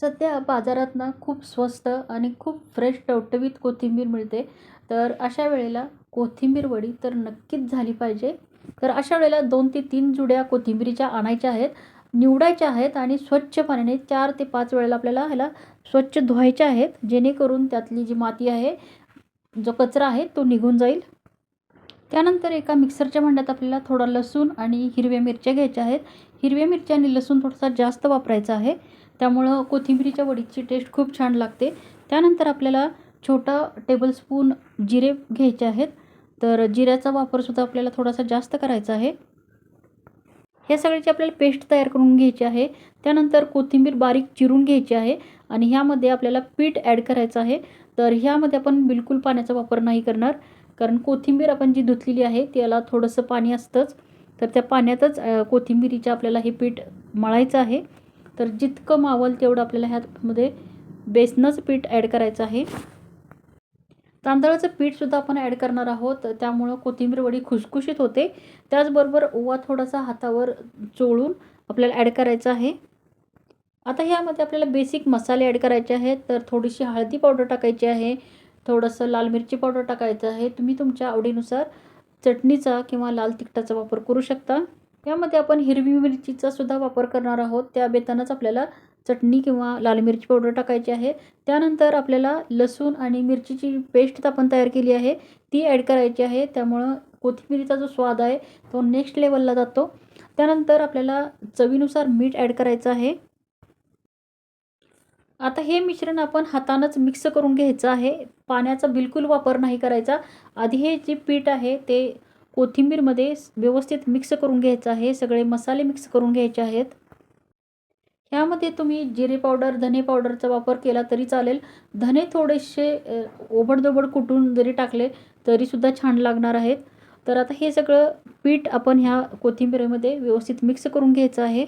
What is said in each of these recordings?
सध्या बाजारात ना खूप स्वस्त आणि खूप फ्रेश टवटवीत कोथिंबीर मिळते. तर अशा वेळेला कोथिंबीर वडी तर नक्कीच झाली पाहिजे. तर अशा वेळेला दोन ते तीन जुड्या कोथिंबीरीच्या आणायच्या आहेत निवडायच्या आहेत आणि स्वच्छ पाण्याने चार ते पाच वेळेला आपल्याला ह्याला स्वच्छ धुवायच्या आहेत. जेणेकरून त्यातली जी माती आहे जो कचरा आहे तो निघून जाईल. त्यानंतर एका मिक्सरच्या भांड्यात आपल्याला थोडा लसूण आणि हिरव्या मिरच्या घ्यायच्या आहेत. हिरव्या मिरच्या आणि लसूण थोडासा जास्त वापरायचा आहे. त्यामुळं कोथिंबिरीच्या वडीची टेस्ट खूप छान लागते. त्यानंतर आपल्याला छोटा टेबलस्पून जिरे घ्यायचे आहेत. तर जिऱ्याचा वापरसुद्धा आपल्याला थोडासा जास्त करायचा आहे. ह्या सगळ्याची आपल्याला पेस्ट तयार करून घ्यायची आहे. त्यानंतर कोथिंबीर बारीक चिरून घ्यायची आहे. आणि ह्यामध्ये आपल्याला पीठ ॲड करायचं आहे. तर ह्यामध्ये आपण बिलकुल पाण्याचा वापर नाही करणार. कारण कोथिंबीर आपण जी धुतलेली आहे त्याला थोडंसं पाणी असतंच. तर त्या पाण्यातच कोथिंबिरीच्या आपल्याला हे पीठ मळायचं आहे. तर जितकं मावल तेवढं आपल्याला ह्यामध्ये बेसनच पीठ ॲड करायचं आहे. तांदळाचं पीठसुद्धा आपण ॲड करणार आहोत. त्यामुळं कोथिंबीर वडी खुसखुशीत होते. त्याचबरोबर ओवा थोडासा हातावर चोळून आपल्याला ॲड करायचा आहे. आता ह्यामध्ये आपल्याला बेसिक मसाले ॲड करायचे आहेत. तर थोडीशी हळदी पावडर टाकायची आहे. थोडंसं लाल मिरची पावडर टाकायचं आहे. तुम्ही तुमच्या आवडीनुसार चटणीचा किंवा लाल तिखटाचा वापर करू शकता. त्यामध्ये आपण हिरवी मिरचीचा सुद्धा वापर करणार आहोत. त्या बेतानंच आपल्याला चटणी किंवा लाल मिरची पावडर टाकायची आहे. त्यानंतर आपल्याला लसूण आणि मिरचीची पेस्ट आपण तयार केली आहे. ती ॲड करायची आहे. त्यामुळं कोथिंबिरीचा जो स्वाद आहे तो नेक्स्ट लेवलला जातो. त्यानंतर आपल्याला चवीनुसार मीठ ॲड करायचं आहे. आता हे मिश्रण आपण हातानंच मिक्स करून घ्यायचं आहे. पाण्याचा बिलकुल वापर नाही करायचा. आधी हे जे पीठ आहे ते कोथिंबीरमध्ये व्यवस्थित मिक्स करून घ्यायचं आहे. सगळे मसाले मिक्स करून घ्यायचे आहेत. ह्यामध्ये तुम्ही जिरे पावडर धने पावडरचा वापर केला तरी चालेल. धने थोडेसे ओबडधोबड कुटून जरी टाकले तरीसुद्धा छान लागणार आहेत. तर आता हे सगळं पीठ आपण ह्या कोथिंबीरीमध्ये व्यवस्थित मिक्स करून घ्यायचं आहे.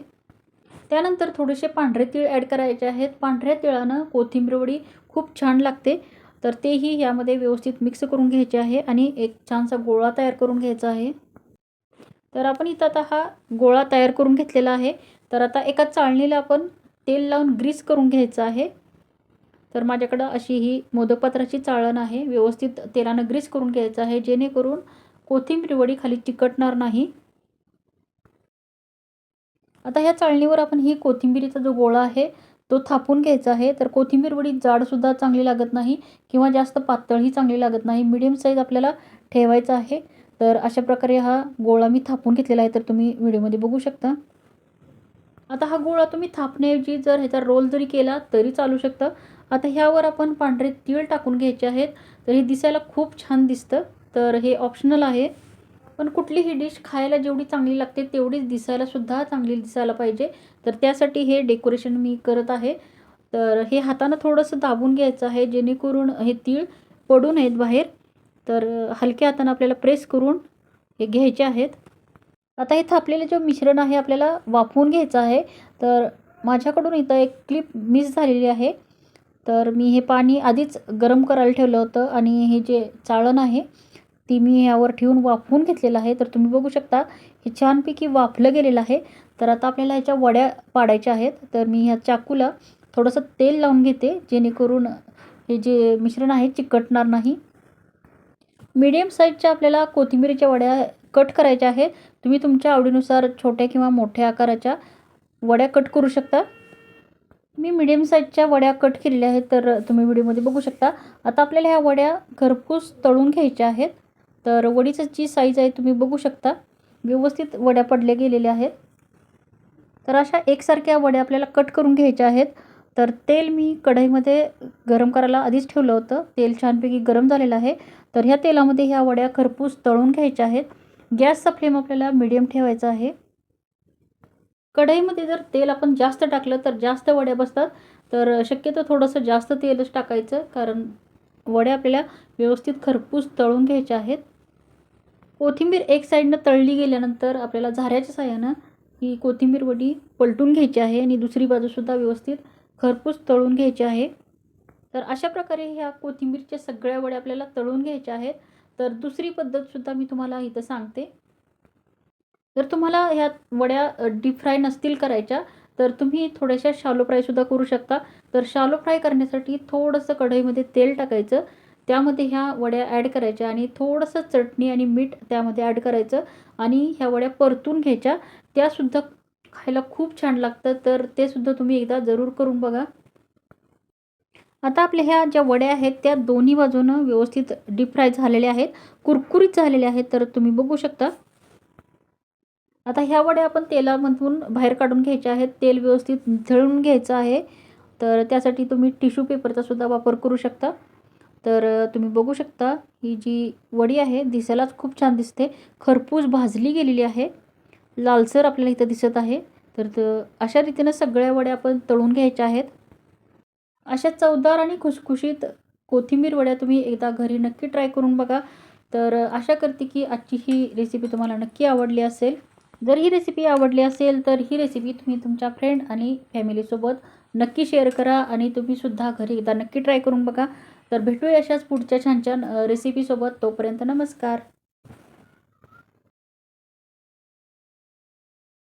त्यानंतर थोडेसे पांढरे तीळ ॲड करायचे आहेत. पांढऱ्या तिळानं कोथिंबीर वडी खूप छान लागते. तर तेही यामध्ये व्यवस्थित मिक्स करून घ्यायचे आहे आणि एक छानसा गोळा तयार करून घ्यायचा आहे. तर आपण इथं आता हा गोळा तयार करून घेतलेला आहे. तर आता एका चाळणीला आपण तेल लावून ग्रीस करून घ्यायचं आहे. तर माझ्याकडं अशी ही मोदकपात्राची चाळण आहे. व्यवस्थित तेलानं ग्रीस करून घ्यायचं आहे. जेणेकरून कोथिंबीर वडी खाली चिकटणार नाही. आता ह्या चाळणीवर आपण ही कोथिंबिरीचा जो गोळा आहे तो थापून घ्यायचा आहे. तर कोथिंबीर वडी जाडसुद्धा चांगली लागत नाही किंवा जास्त पातळही चांगली लागत नाही. मिडियम साईज आपल्याला ठेवायचा आहे. तर अशा प्रकारे हा गोळा मी थापून घेतलेला आहे. तर तुम्ही व्हिडिओमध्ये बघू शकता. आता हा गोळा तुम्ही थापण्याऐवजी जर ह्याचा रोल जरी केला तरी चालू शकतं. आता ह्यावर आपण पांढरे तीळ टाकून घ्यायचे आहेत. तर हे दिसायला खूप छान दिसतं. तर हे ऑप्शनल आहे. पण कुठलीही डिश खायला जेवढी चांगली लागते तेवढीच दिसायलासुद्धा चांगली दिसायला पाहिजे. तर त्यासाठी हे डेकोरेशन मी करत आहे. तर हे हातानं थोडंसं दाबून घ्यायचं आहे जेणेकरून हे तीळ पडू नयेत बाहेर. तर हलक्या हातानं आपल्याला प्रेस करून हे घ्यायचे आहेत. आता हे थापलेलं जे मिश्रण आहे आपल्याला वाफवून घ्यायचं आहे. तर माझ्याकडून इथं एक क्लिप मिस झालेली आहे. तर मी हे पाणी आधीच गरम करायला ठेवलं होतं आणि हे जे चाळण आहे ती मी ह्यावर ठेवून वाफवून घेतलेलं आहे. तर तुम्ही बघू शकता हे छानपैकी वाफलं गेलेलं आहे. तर आता आपल्याला ह्याच्या वड्या पाडायच्या आहेत. तर मी ह्या चाकूला थोडंसं तेल लावून घेते जेणेकरून हे जे मिश्रण आहे चिकटणार नाही. मीडियम साईजच्या आपल्याला कोथिंबीरीच्या वड्या कट करायच्या आहेत. तुम्ही तुमच्या आवडीनुसार छोट्या किंवा मोठ्या आकाराच्या वड्या कट करू शकता. मी मिडियम साईजच्या वड्या कट केलेल्या आहेत तर तुम्ही व्हिडिओमध्ये बघू शकता. आता आपल्याला ह्या वड्या घरपूस तळून घ्यायच्या आहेत. तर वडीचं जी साईज आहे तुम्ही बघू शकता. व्यवस्थित वड्या पडल्या गेलेल्या आहेत. तर अशा एकसारख्या वड्या आपल्याला कट करून घ्यायच्या आहेत. तर तेल मी कढईमध्ये गरम करायला आधीच ठेवलं होतं. तेल छानपैकी गरम झालेलं आहे. तर ह्या तेलामध्ये ह्या वड्या खरपूस तळून घ्यायच्या आहेत. गॅसचा फ्लेम आपल्याला मिडियम ठेवायचा आहे. कढईमध्ये जर तेल आपण जास्त टाकलं तर जास्त वड्या बसतात. तर शक्यतो थोडंसं जास्त तेलच टाकायचं कारण वड्या आपल्याला व्यवस्थित खरपूस तळून घ्यायच्या आहेत. कोथिंबीर एक साईडनं तळली गेल्यानंतर आपल्याला झाऱ्याच्या साह्यानं ही कोथिंबीर वडी पलटून घ्यायची आहे आणि दुसरी बाजूसुद्धा व्यवस्थित खरपूस तळून घ्यायची आहे. तर अशा प्रकारे ह्या कोथिंबीरच्या सगळ्या वड्या आपल्याला तळून घ्यायच्या आहेत. तर दुसरी पद्धतसुद्धा मी तुम्हाला इथं सांगते. जर तुम्हाला ह्या वड्या डीप फ्राय नसतील करायच्या तर तुम्ही थोड्याशा शालो फ्रायसुद्धा करू शकता. तर शालो फ्राय करण्यासाठी थोडंसं कढईमध्ये तेल टाकायचं त्यामध्ये ह्या वड्या ॲड करायच्या आणि थोडंसं चटणी आणि मीठ त्यामध्ये ॲड करायचं आणि ह्या वड्या परतून घ्यायच्या. त्यासुद्धा खायला खूप छान लागतं तर ते सुद्धा तुम्ही एकदा जरूर करून बघा. आता आपल्या ह्या ज्या वड्या आहेत त्या दोन्ही बाजूनं व्यवस्थित डीप फ्राय झालेल्या आहेत कुरकुरीत झालेल्या आहेत तर तुम्ही बघू शकता. आता ह्या वड्या आपण तेलामधून बाहेर काढून घ्यायच्या आहेत तेल व्यवस्थित झळून घ्यायचं आहे. तर त्यासाठी तुम्ही टिश्यू पेपरचा सुद्धा वापर करू शकता. तर तुम्ही बघू शकता ही जी वडी आहे दिसायलाच खूप छान दिसते. खरपूस भाजली गेलेली आहे. लालसर आपल्याला इथं दिसत आहे. तर अशा रीतीनं सगळ्या वड्या आपण तळून घ्यायच्या आहेत. अशा चवदार आणि खुसखुशीत कोथिंबीर वड्या तुम्ही एकदा घरी नक्की ट्राय करून बघा. तर आशा करते की आजची ही रेसिपी तुम्हाला नक्की आवडली असेल. जर ही रेसिपी आवडली असेल तर ही रेसिपी तुम्ही तुमच्या फ्रेंड आणि फॅमिलीसोबत नक्की शेअर करा आणि तुम्हीसुद्धा घरी एकदा नक्की ट्राय करून बघा. तर भेटूया अशाच पुढच्या छान छान रेसिपीसोबत तोपर्यंत नमस्कार.